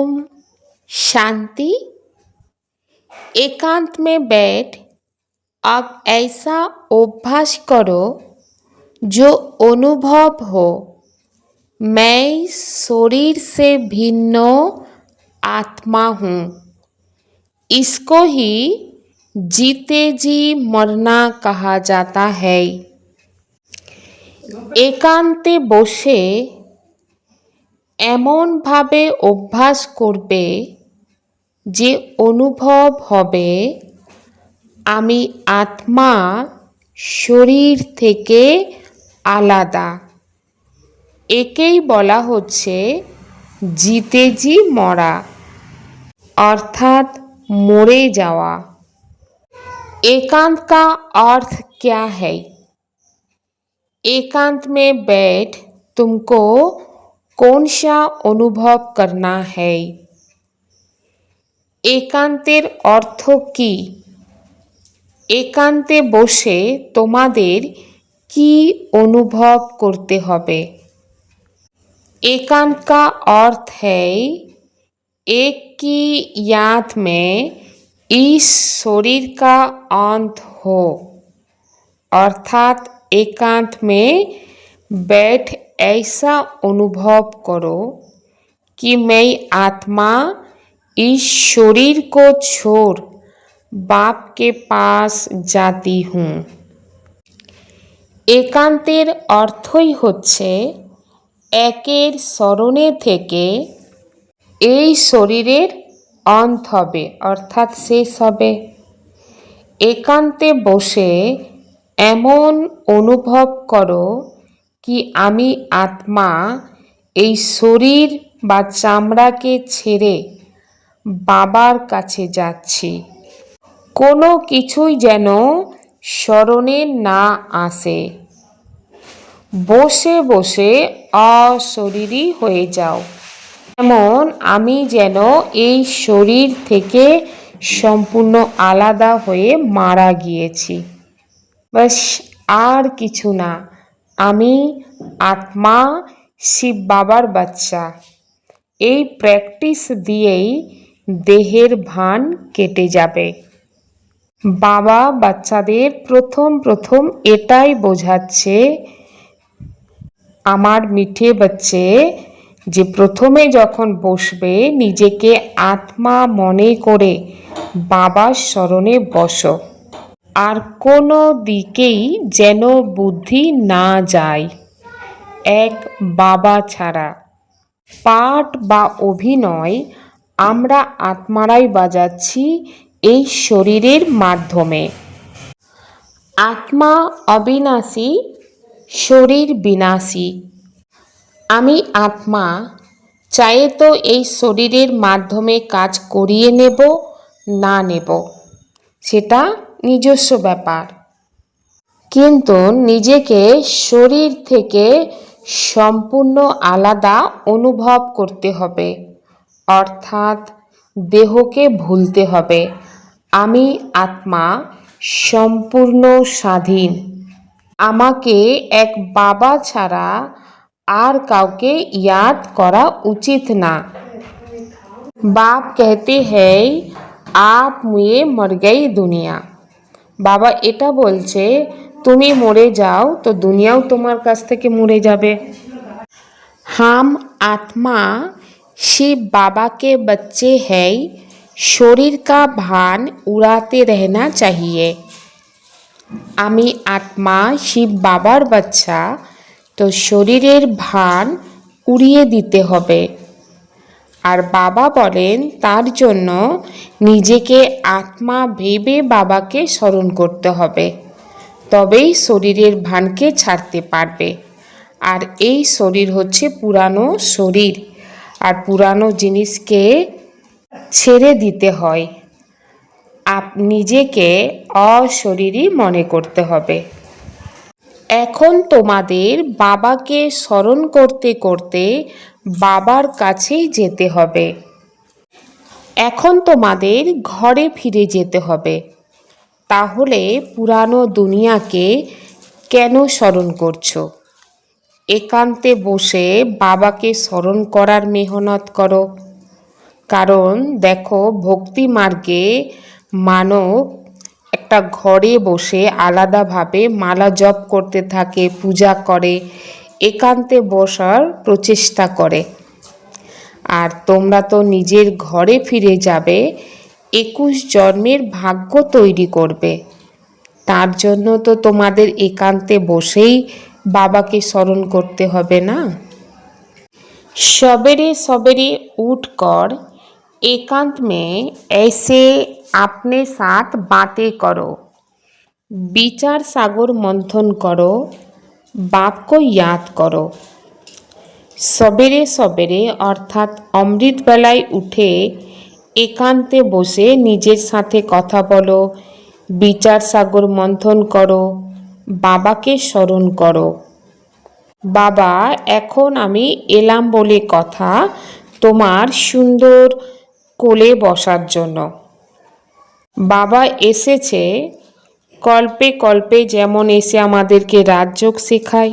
ओम, शांति। एकांत में बैठ, आप ऐसा अभ्यास करो, जो अनुभव हो। मैं शरीर से भिन्न आत्मा हूँ। इसको ही जीते जी मरना कहा जाता है। एकांत बसे এমনভাবে অভ্যাস করবে যে অনুভব হবে আমি আত্মা শরীর থেকে আলাদা একেই বলা হচ্ছে জিতে জি মরা অর্থাৎ মরে যাওয়া एकांत का अर्थ क्या है एकांत में बैठ तुमको कौन सा अनुभव करना है একান্তের অর্থ কি একান্তে বসে তোমাদের কি অনুভব করতে হবে एकांत का अर्थ है एक की याद में इस शरीर का अंत हो अर्थात एकांत में बैठ ऐसा अनुभव करो कि मैं आत्मा इस शरीर को छोड़ बाप के पास जाती हूँ একান্তের অর্থই হচ্ছে একের স্মরণে থেকে এই শরীরের অন্ত হবে অর্থাৎ শেষ হবে একান্তে বসে এমন অনুভব করো কি আমি আত্মা এই শরীর বা চামড়াকে ছেড়ে বাবার কাছে যাচ্ছি? কোনো কিছুই যেন স্মরণে না আসে। বসে বসে অশরীরী হয়ে যাও। যেমন আমি যেন এই শরীর থেকে সম্পূর্ণ আলাদা হয়ে মারা গিয়েছি। ব্যাস, আর কিছু না। আমি আত্মা শিব বাবার বাচ্চা। এই প্র্যাকটিস দিয়েই দেহের ভান কেটে যাবে। বাবা বাচ্চাদের প্রথম প্রথম এটাই বোঝাচ্ছে, আমার মিঠে বাচ্চে যে প্রথমে যখন বসবে, নিজেকে আত্মা মনে করে বাবার স্মরণে বসো। আর কোনো দিকেই যেন বুদ্ধি না যায়। এক বাবা ছাড়া। পাঠ বা অভিনয় আমরা আত্মারাই বাজাচ্ছি এই শরীরের মাধ্যমে। আত্মা অবিনাশী, শরীর বিনাশী। আমি আত্মা, চায়ে তো এই শরীরের মাধ্যমে কাজ করিয়ে নেব, না নেব। সেটা নিজস্ব ব্যাপার কিন্তু নিজেকে শরীর থেকে সম্পূর্ণ আলাদা অনুভব করতে হবে অর্থাৎ দেহকে ভুলতে হবে আমি আত্মা সম্পূর্ণ স্বাধীন আমাকে এক বাবা ছাড়া আর কাউকে ইয়াদ করা উচিত না বাপ कहते हैं आप মুয়ে মর গই দুনিয়া বাবা এটা বলছে, তুমি মরে যাও, তো দুনিয়াও তোমার কাছ থেকে মরে যাবে। হাম আত্মা শিব বাবাকে বচ্চে হ্যাই শরীর কা ভান উড়াতে রহনা চাহিয়ে। আমি আত্মা, শিব বাবার বাচ্চা, তো শরীরের ভান উড়িয়ে দিতে হবে। আর বাবা বলেন, তার জন্য নিজেকে আত্মা ভেবে বাবাকে স্মরণ করতে হবে। তবেই শরীরের ভানকে ছাড়তে পারবে। আর এই শরীর হচ্ছে পুরানো শরীর। আর পুরানো জিনিসকে ছেড়ে দিতে হয়। আপ, নিজেকে অশরীরই মনে করতে হবে। এখন তোমাদের বাবাকে স্মরণ করতে করতে বাবার কাছেই যেতে হবে। এখন তোমাদের ঘরে ফিরে যেতে হবে। তাহলে পুরানো দুনিয়াকে কেন স্মরণ করছ? একান্তে বসে বাবাকে স্মরণ করার মেহনত করো। কারণ দেখো, ভক্তি মার্গে মানব একটা ঘরে বসে আলাদাভাবে মালা জপ করতে থাকে, পূজা করে। একান্তে বসার প্রচেষ্টা করে। আর তোমরা তো নিজের ঘরে ফিরে যাবে, একুশ জন্মের ভাগ্য তৈরি করবে। তার জন্য তো তোমাদের একান্তে বসেই বাবাকে স্মরণ করতে হবে না? সবেরে সবেরে উঠ কর, একান্ত মে এসে আপনি সাথ বাতে করো। বিচার সাগর মন্থন করো बाप को याद करो সবেরে সবেরে অর্থাৎ অমৃতবেলায় উঠে একান্তে বসে নিজের সাথে কথা বলো বিচার সাগর মন্থন করো বাবাকে স্মরণ করো বাবা এখন আমি এলাম বলে কথা তোমার সুন্দর কোলে বসার জন্য বাবা এসেছে কল্পে কল্পে যেমন এসে আমাদেরকে রাজযোগ শেখায়,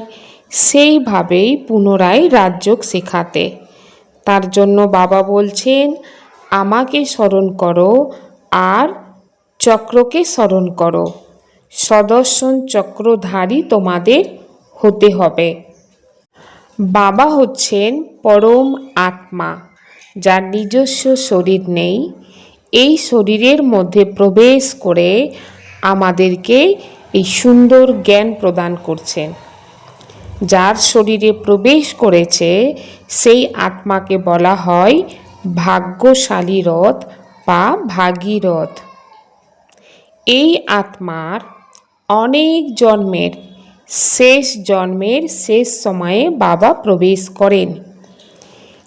সেইভাবেই পুনরায় রাজযোগ শেখাতে। তার জন্য বাবা বলছেন, আমাকে স্মরণ করো আর চক্রকে স্মরণ করো। সদর্শন চক্রধারী তোমাদের হতে হবে। বাবা হচ্ছেন পরম আত্মা, যার নিজস্ব শরীর নেই। এই শরীরের মধ্যে প্রবেশ করে আমাদেরকে এই সুন্দর জ্ঞান প্রদান করছেন। যার শরীরে প্রবেশ করেছে, সেই আত্মাকে বলা হয় ভাগ্যশালী রথ বা ভাগীরথ এই আত্মার অনেক জন্মের, শেষ জন্মের শেষ সময়ে বাবা প্রবেশ করেন।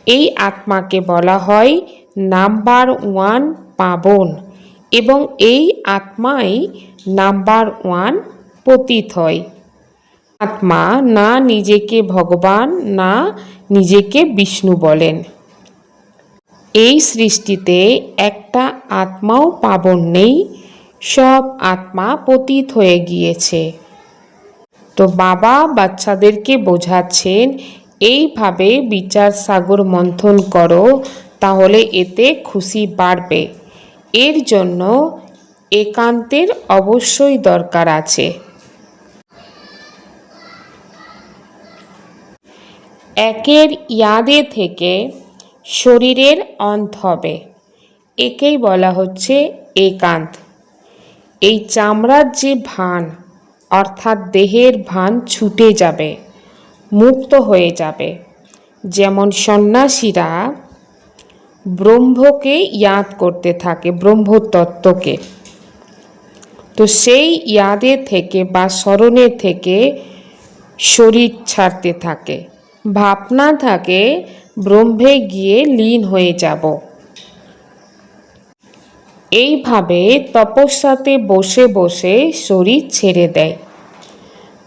এই আত্মাকে বলা হয় নাম্বার ওয়ান পাবন। এবং এই আত্মাই নাম্বার ওয়ান পতিত হয়। আত্মা না নিজেকে ভগবান, না নিজেকে বিষ্ণু বলেন। এই সৃষ্টিতে একটা আত্মাও পাবন নেই, সব আত্মা পতিত হয়ে গিয়েছে। তো বাবা বাচ্চাদেরকে বোঝাচ্ছেন, এইভাবে বিচার সাগর মন্থন করো, তাহলে এতে খুশি বাড়বে। এর জন্য একান্তের অবশ্যই দরকার আছে। একের ইয়াদে থেকে শরীরের অন্ত হবে। একেই বলা হচ্ছে একান্ত। এই চামড়ার যে ভান, অর্থাৎ দেহের ভান ছুটে যাবে, মুক্ত হয়ে যাবে। যেমন সন্ন্যাসীরা ব্রহ্মকে ইয়াদ করতে থাকে, ব্রহ্মতত্ত্বকে। তো সেই ইয়াদে থেকে বা স্মরণে থেকে শরীর ছাড়তে থাকে। ভাবনা থাকে, ব্রহ্মে গিয়ে লীন হয়ে যাব। এইভাবে তপস্যাতে বসে বসে শরীর ছেড়ে দেয়।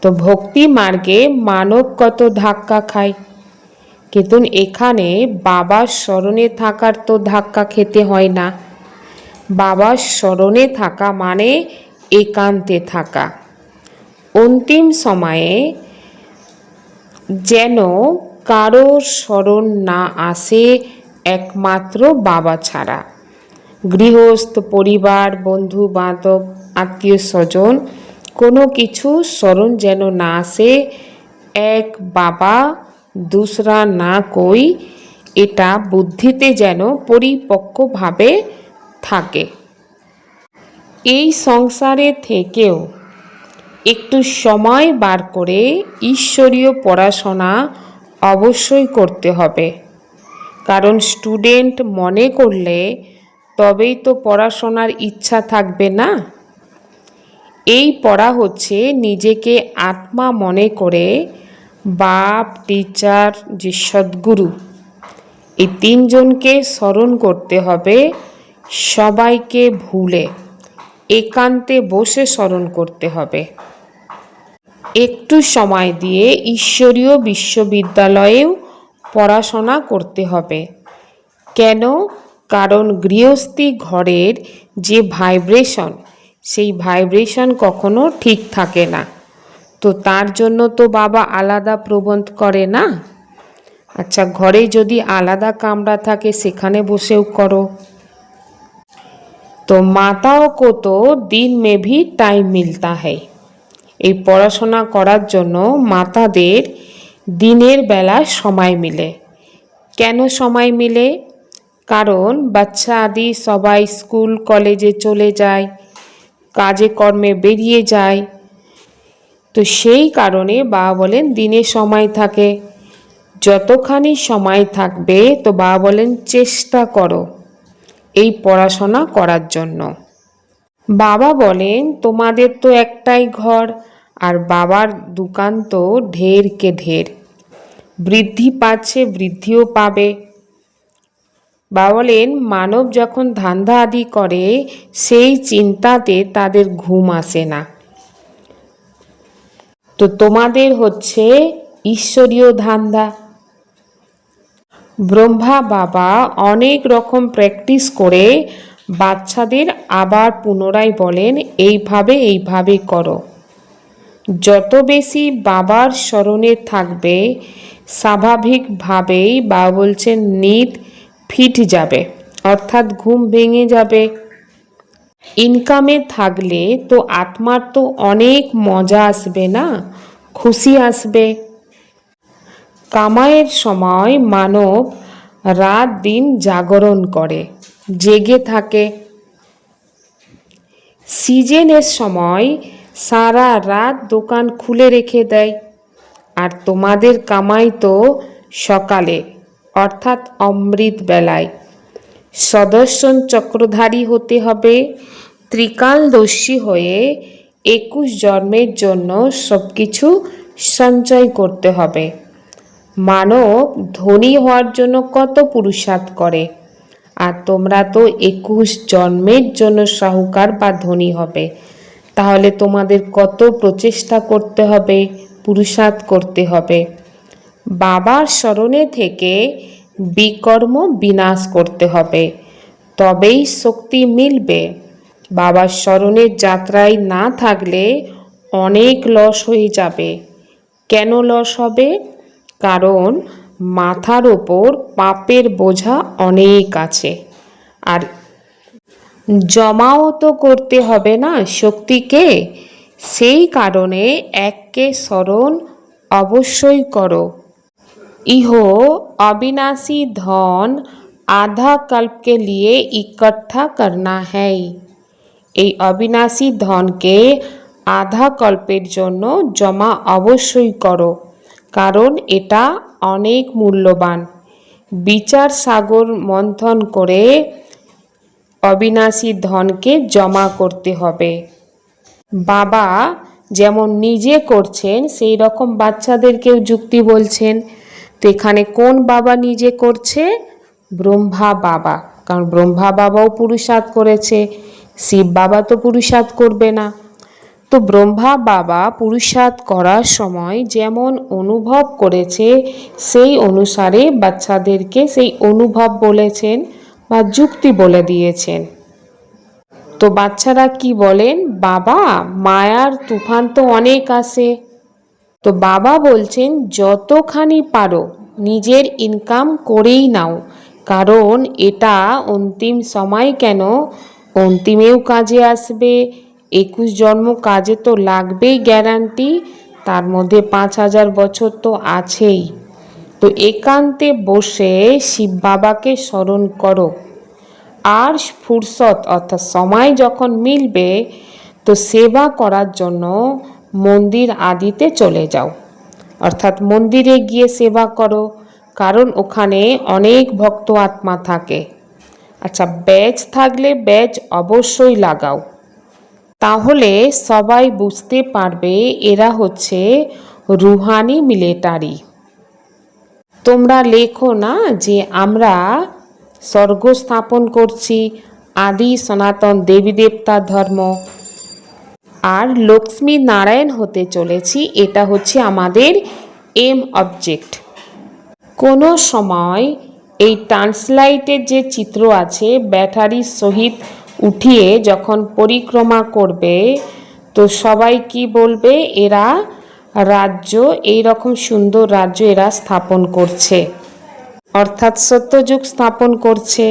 তো ভক্তি মার্গে মানব কত ধাক্কা খায়। কিন্তু এখানে বাবার স্মরণে থাকার তো ধাক্কা খেতে হয় না। বাবার স্মরণে থাকা মানে একান্তে থাকা। অন্তিম সময়ে যেন কারোর স্মরণ না আসে একমাত্র বাবা ছাড়া। গৃহস্থ, পরিবার, বন্ধু, বান্ধব, আত্মীয় স্বজন, কোনো কিছু স্মরণ যেন না আসে, এক বাবা দুসরা না কই, এটা বুদ্ধিতে যেন পরিপক্কভাবে থাকে। এই সংসারে থেকেও একটু সময় বার করে ঈশ্বরীয় পড়াশোনা অবশ্যই করতে হবে। কারণ স্টুডেন্ট মনে করলে তবেই তো পড়াশোনার ইচ্ছা থাকবে না। এই পড়া হচ্ছে নিজেকে আত্মা মনে করে বাপ, টিচার, যে সদ্গুরু। এই তিনজনকে স্মরণ করতে হবে, সবাইকে ভুলে, একান্তে বসে স্মরণ করতে হবে। একটু সময় দিয়ে ঈশ্বরীয় বিশ্ববিদ্যালয়েও পড়াশোনা করতে হবে। কেন? কারণ গৃহস্থী ঘরের যে ভাইব্রেশন, সেই ভাইব্রেশন কখনো ঠিক থাকে না। তো তার জন্য তো বাবা আলাদা প্রবন্ধ করে না? আচ্ছা ঘরে যদি আলাদা কামরা থাকে, সেখানে বসেও করো। তো মাতাও কো তো দিন মে ভি টাইম মিলতা হ্যায়। এই পড়াশোনা করার জন্য মাতাদের দিনের বেলা সময় মিলে। কেন সময় মিলে? কারণ বাচ্চা আদি সবাই স্কুল, কলেজে চলে যায়, কাজে কর্মে বেরিয়ে যায়। তো সেই কারণে বাবা বলেন, দিনে সময় থাকে। যতখানি সময় থাকবে, তো বাবা বলেন, চেষ্টা করো এই পড়াশোনা করার জন্য। বাবা বলেন, তোমাদের তো একটাই ঘর, আর বাবার দোকান তো ঢেরকে ঢের। বৃদ্ধি পাচ্ছে, বৃদ্ধিও পাবে। বা বলেন, মানব যখন ধান্দা আদি করে, সেই চিন্তাতে তাদের ঘুম আসে না। তো তোমাদের হচ্ছে ঈশ্বরীয় ধান্দা। ব্রহ্মা বাবা অনেক রকম প্র্যাকটিস করে বাচ্চাদের আবার পুনরায় বলেন, এইভাবে এইভাবে করো। যত বেশি বাবার স্মরণে থাকবে, স্বাভাবিকভাবেই বাবা বলছেন নিদ ফিট যাবে। অর্থাৎ ঘুম ভেঙে যাবে। ইনকামে থাকলে তো আত্মার তো অনেক মজা আসবে না? খুশি আসবে। কামাইয়ের সময় মানব রাত দিন জাগরণ করে, জেগে থাকে। সিজনের সময় সারা রাত দোকান খুলে রেখে দেয়। আর তোমাদের কামাই তো সকালে, অর্থাৎ অমৃত বেলায় সদর্শন চক্রধারী হতে হবে। ত্রিকালদর্শী হয়ে একুশ জন্মের জন্য সব কিছু সঞ্চয় করতে হবে। মানব ধনী হওয়ার জন্য কত পুরুষার্থ করে? আর তোমরা তো একুশ জন্মের জন্য সাহুকার বা ধনী হবে। তাহলে তোমাদের কত প্রচেষ্টা করতে হবে, পুরুষার্থ করতে হবে? বাবার স্মরণে থেকে বিকর্ম বিনাশ করতে হবে। তবেই শক্তি মিলবে। বাবার স্মরণের যাত্রায় না থাকলে অনেক লস হয়ে যাবে। কেন লস হবে? কারণ মাথার ওপর পাপের বোঝা অনেক আছে। আর জমাও তো করতে হবে না শক্তিকে। সেই কারণে এককে স্মরণ অবশ্যই করো। ইহ अविनाशी धन आधा कल्प के लिए इकट्ठा करना है এই অবিনাশী ধনকে আধা কল্পের জন্য জমা অবশ্যই করো কারণ এটা অনেক মূল্যবান বিচার সাগর মন্থন করে অবিনাশী ধনকে জমা করতে হবে বাবা যেমন নিজে করছেন সেই রকম বাচ্চাদেরকেও যুক্তি বলছেন তো এখানে কোন বাবা নিজে করছে? ব্রহ্মা বাবা। কারণ ব্রহ্মা বাবাও পুরুষার্থ করেছে, শিব বাবা তো পুরুষার্থ করবে না। তো ব্রহ্মা বাবা পুরুষার্থ করার সময় যেমন অনুভব করেছে, সেই অনুসারে বাচ্চাদেরকে সেই অনুভব বলেছেন বা যুক্তি বলে দিয়েছেন। তো বাচ্চারা কি বলেন? বাবা, মায়ার তুফান তো অনেক আসে তো বাবা বলছেন, যতখানি পারো, নিজের ইনকাম করেই নাও। কারণ এটা অন্তিম সময় কেন? অন্তিমেও কাজে আসবে। একুশ জন্ম কাজে তো লাগবেই গ্যারান্টি তার মধ্যে পাঁচ হাজার বছর তো আছেই। তো একান্তে বসে শিব বাবাকে স্মরণ করো। আর ফুরসত, অর্থাৎ সময় যখন মিলবে, তো সেবা করার জন্য মন্দির আদিতে চলে যাও। অর্থাৎ মন্দিরে গিয়ে সেবা করো, কারণ ওখানে অনেক ভক্ত আত্মা থাকে। আচ্ছা ব্যাজ থাকলে ব্যাজ অবশ্যই লাগাও। তাহলে সবাই বুঝতে পারবে এরা হচ্ছে রুহানি মিলিটারি। তোমরা লেখো না যে আমরা স্বর্গ স্থাপন করছি, আদি সনাতন দেবী দেবতা ধর্ম। আর লক্ষ্মী নারায়ণ হতে চলেছি। এটা হচ্ছে আমাদের এম অবজেক্ট কোনো সময় এই ট্রান্সলাইটের যে চিত্র আছে ব্যাটারির সহিত উঠিয়ে যখন পরিক্রমা করবে, তো সবাই কি বলবে? এরা রাজ্য, এই রকম সুন্দর রাজ্য এরা স্থাপন করছে। অর্থাৎ সত্যযুগ স্থাপন করছে।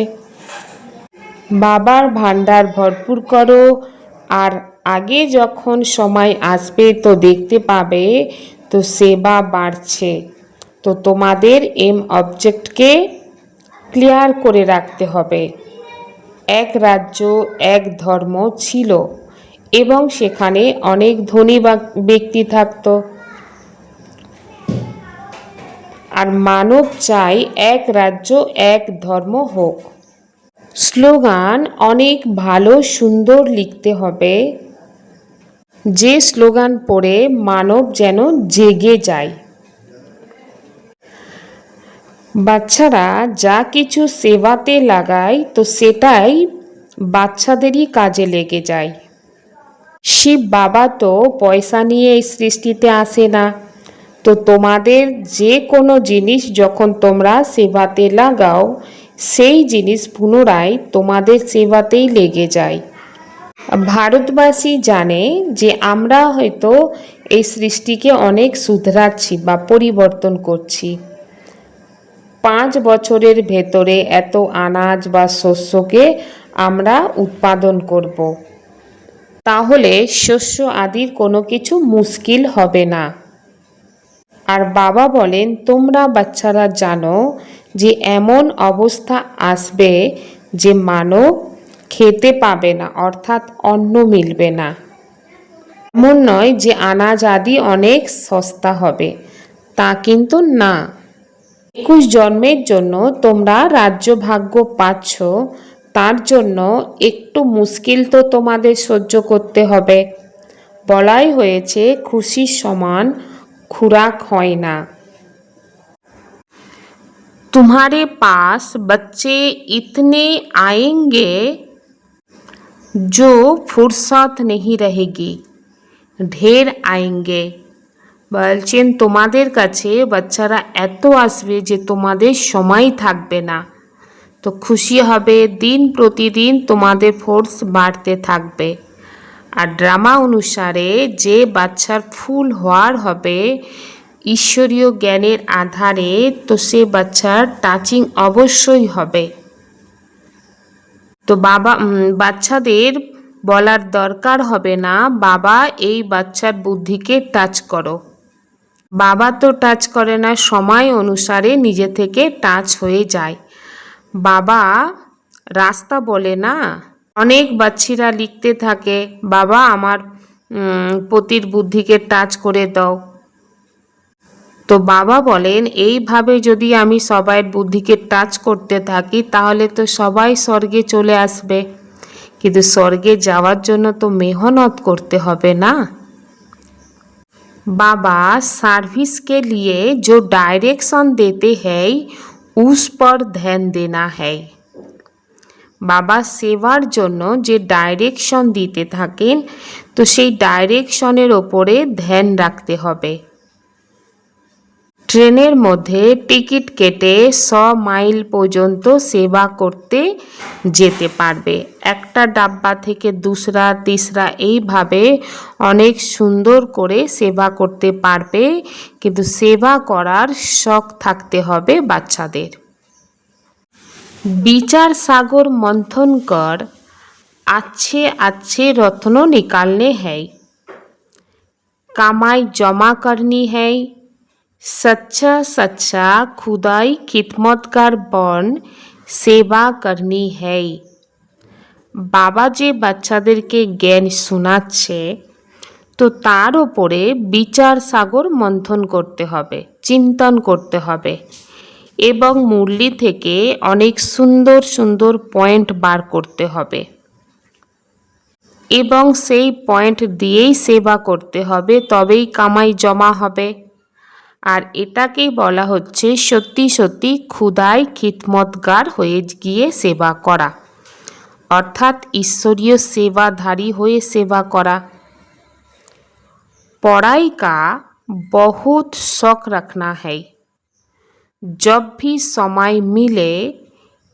বাবার ভাণ্ডার ভরপুর করো, আর আগে যখন সময় আসবে তো দেখতে পাবে, তো সেবা বাড়ছে। তো তোমাদের এম অবজেক্টকে ক্লিয়ার করে রাখতে হবে। এক রাজ্য, এক ধর্ম ছিল এবং সেখানে অনেক ধনী ব্যক্তি থাকতো। আর মানব চাই এক রাজ্য, এক ধর্ম হোক। স্লোগান, অনেক ভালো সুন্দর লিখতে হবে। যে স্লোগান পড়ে, মানব যেন জেগে যায়। বাচ্চারা যা কিছু সেবাতে লাগায়, তো সেটাই বাচ্চাদেরই কাজে লেগে যায়। শিব বাবা তো পয়সা নিয়ে এই সৃষ্টিতে আসে না। তো তোমাদের যে কোনো জিনিস যখন তোমরা সেবাতে লাগাও, সেই জিনিস পুনরায় তোমাদের সেবাতেই লেগে যায়। ভারতবাসী জানে যে আমরা হয়তো এই সৃষ্টিকে অনেক শুধরাচ্ছি বা পরিবর্তন করছি। পাঁচ বছরের ভেতরে এত আনাজ বা শস্যকে আমরা উৎপাদন করব। তাহলে শস্য আদির কোনো কিছু মুশকিল হবে না। আর বাবা বলেন, তোমরা বাচ্চারা জানো যে এমন অবস্থা আসবে যে মানব খেতে পাবে না অর্থাৎ অন্ন মিলবে না এমন নয় যে আনাজ আদি অনেক সস্তা হবে তা কিন্তু না একুশ জন্মের জন্য তোমরা রাজ্য ভাগ্য পাচ্ছ তার জন্য একটু মুশকিল তো তোমাদের সহ্য করতে হবে বলাই হয়েছে খুশির সমান खुराक হয় না तुम्हारे पास बच्चे इतने आएंगे जो फुर्सत नहीं रहेगी ঢের আয়েঙ্গে বলছেন তোমাদের কাছে বাচ্চারা এত আসবে যে তোমাদের সময় থাকবে না তো খুশি হবে দিন প্রতিদিন তোমাদের ফোর্স বাড়তে থাকবে আর ড্রামা অনুসারে যে বাচ্চার ফুল হওয়ার হবে ঈশ্বরীয় জ্ঞানের আধারে তো সে বাচ্চার টাচিং অবশ্যই হবে তো বাবা বাচ্চাদের বলার দরকার হবে না। বাবা, এই বাচ্চার বুদ্ধিকে টাচ করো। বাবা তো টাচ করে না, সময় অনুসারে নিজে থেকে টাচ হয়ে যায়। বাবা রাস্তা বলে না, অনেক বাচ্চিরা লিখতে থাকে, বাবা, আমার পতির বুদ্ধিকে টাচ করে দাও। তো বাবা বলেন এইভাবে যদি আমি সবাইয়ের বুদ্ধিকে টাচ করতে থাকি তাহলে তো সবাই স্বর্গে চলে আসবে কিন্তু স্বর্গে যাওয়ার জন্য তো মেহনত করতে হবে না बाबा सर्विस के लिए जो डायरेक्शन देते हैं उस पर ध्यान देना है বাবা সেবার জন্য যে ডাইরেকশন দিতে থাকেন তো সেই ডাইরেকশনের ওপরে ধ্যান রাখতে হবে ট্রেনের মধ্যে টিকিট কেটে স মাইল পর্যন্ত সেবা করতে যেতে পারবে। একটা ডাব্বা থেকে দুসরা, তিসরা এইভাবে অনেক সুন্দর করে সেবা করতে পারবে, কিন্তু সেবা করার শখ থাকতে হবে বাচ্চাদের। বিচার সাগর মন্থন কর আছে আছে রত্ন নিকালনে হ্যায় কামাই জমা করনি হ্যায় सच्चा सच्चा खुदाई खिदमतगार बन সেবা করনি হ্যাই বাবা যে বাচ্চাদেরকে জ্ঞান শোনাচ্ছে তো তার ওপরে বিচার সাগর মন্থন করতে হবে চিন্তন করতে হবে এবং মুরলি থেকে অনেক সুন্দর সুন্দর পয়েন্ট বার করতে হবে এবং সেই পয়েন্ট দিয়েই সেবা করতে হবে তবেই কামাই জমা হবে আর এটাকেই বলা হচ্ছে সত্যি সত্যি ক্ষুদায় খিদমতগার হয়ে গিয়ে সেবা করা অর্থাৎ ঈশ্বরীয় সেবাধারী হয়ে সেবা করা पढ़ाई का बहुत शौक रखना है जब भी समय मिले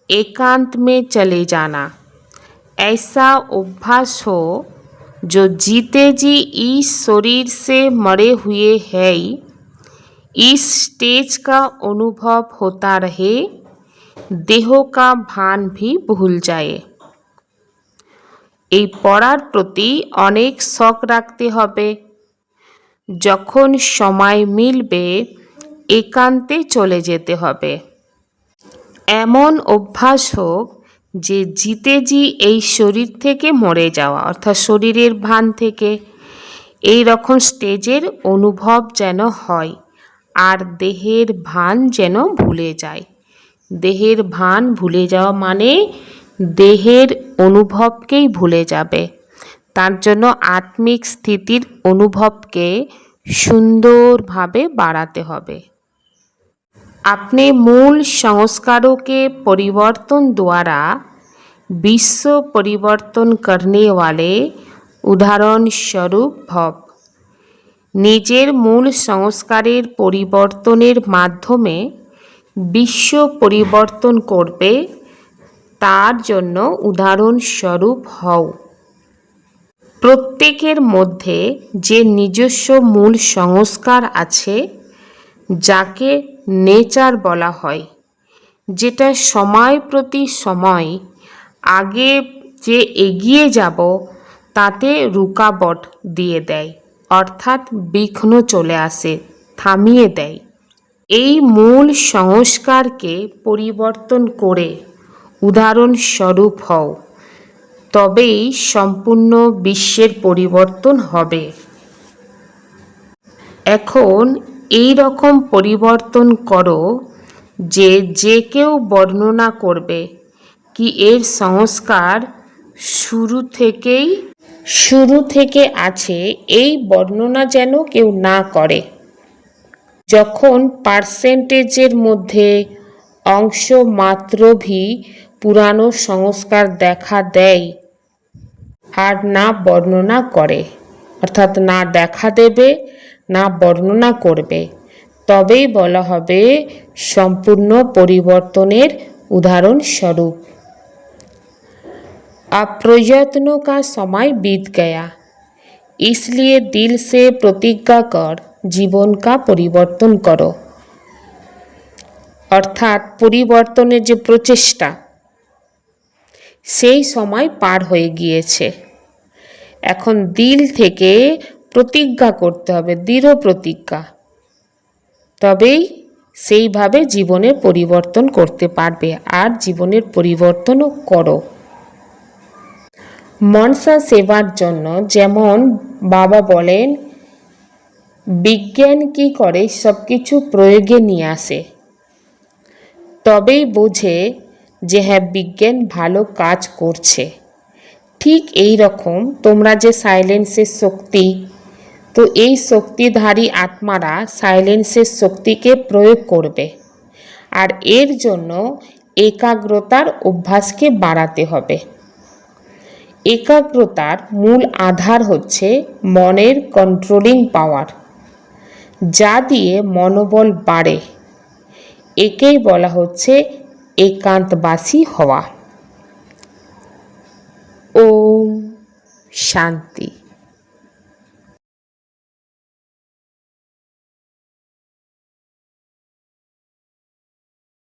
एकांत में चले जाना ऐसा अभ्यास हो जो जीते जी इस शरीर से मरे हुए हैं इस स्टेज का अनुभव होता रहे দেহ কা ভান ভি ভুল যায় এই পড়ার প্রতি অনেক শখ রাখতে হবে যখন সময় মিলবে একান্তে চলে যেতে হবে এমন অভ্যাস হোক যে জিতে জি এই শরীর থেকে মরে যাওয়া অর্থাৎ শরীরের ভান থেকে এই রকম স্টেজের অনুভব যেন হয় আর দেহের ভান যেন ভুলে যায়। দেহের ভান ভুলে যাওয়া মানে দেহের অনুভবকেই ভুলে যাবে। তার জন্য আত্মিক স্থিতির অনুভবকে সুন্দরভাবে বাড়াতে হবে। আপনি মূল সংস্কারকে পরিবর্তন দ্বারা বিশ্ব পরিবর্তন করনে উদাহরণস্বরূপ ভব। নিজের মূল সংস্কারের পরিবর্তনের মাধ্যমে বিশ্ব পরিবর্তন করবে, তার জন্য উদাহরণস্বরূপ হও। প্রত্যেকের মধ্যে যে নিজস্ব মূল সংস্কার আছে, যাকে নেচার বলা হয়, যেটা সময় প্রতি সময় আগে যে এগিয়ে যাব, তাতে রুকাবট দিয়ে দেয়। অর্থাৎ বিঘ্ন চলে আসে, থামিয়ে দেয়। এই মূল সংস্কারকে পরিবর্তন করে উদাহরণস্বরূপ হও, তবেই সম্পূর্ণ বিশ্বের পরিবর্তন হবে। এখন এই রকম পরিবর্তন করো যে যে কেউ বর্ণনা করবে, কি এর সংস্কার শুরু থেকেই শুরু থেকে আছে এই বর্ণনা যেন কেউ না করে। যখন পার্সেন্টেজের মধ্যে অংশ মাত্রভি পুরানো সংস্কার দেখা দেয়, আর না বর্ণনা করে, অর্থাৎ না দেখা দেবে, না বর্ণনা করবে, তবেই বলা হবে সম্পূর্ণ পরিবর্তনের উদাহরণস্বরূপ। अब प्रयत्नों का समय बीत गया इसलिए दिल से प्रतिज्ञा कर জীবন কা পরিবর্তন করো অর্থাৎ পরিবর্তনের যে প্রচেষ্টা সেই সময় পার হয়ে গিয়েছে এখন দিল থেকে প্রতিজ্ঞা করতে হবে দৃঢ় প্রতিজ্ঞা তবেই সেইভাবে জীবনের পরিবর্তন করতে পারবে আর জীবনের পরিবর্তনও করো মনসা সেবার জন্য যেমন বাবা বলেন, বিজ্ঞান কি করে সব কিছু প্রয়োগে নিয়ে আসে? তবেই বোঝে যে হ্যাঁ বিজ্ঞান ভালো কাজ করছে। ঠিক এই রকম তোমরা যে সাইলেন্সের শক্তি, তো এই শক্তিধারী আত্মারা সাইলেন্সের শক্তিকে প্রয়োগ করবে। আর এর জন্য একাগ্রতার অভ্যাসকে বাড়াতে হবে। একাগ্রতার মূল আধার হচ্ছে মনের কন্ট্রোলিং পাওয়ার যা দিয়ে মনোবল বাড়ে। একেই বলা হচ্ছে একান্তবাসী হওয়া। ওম শান্তি।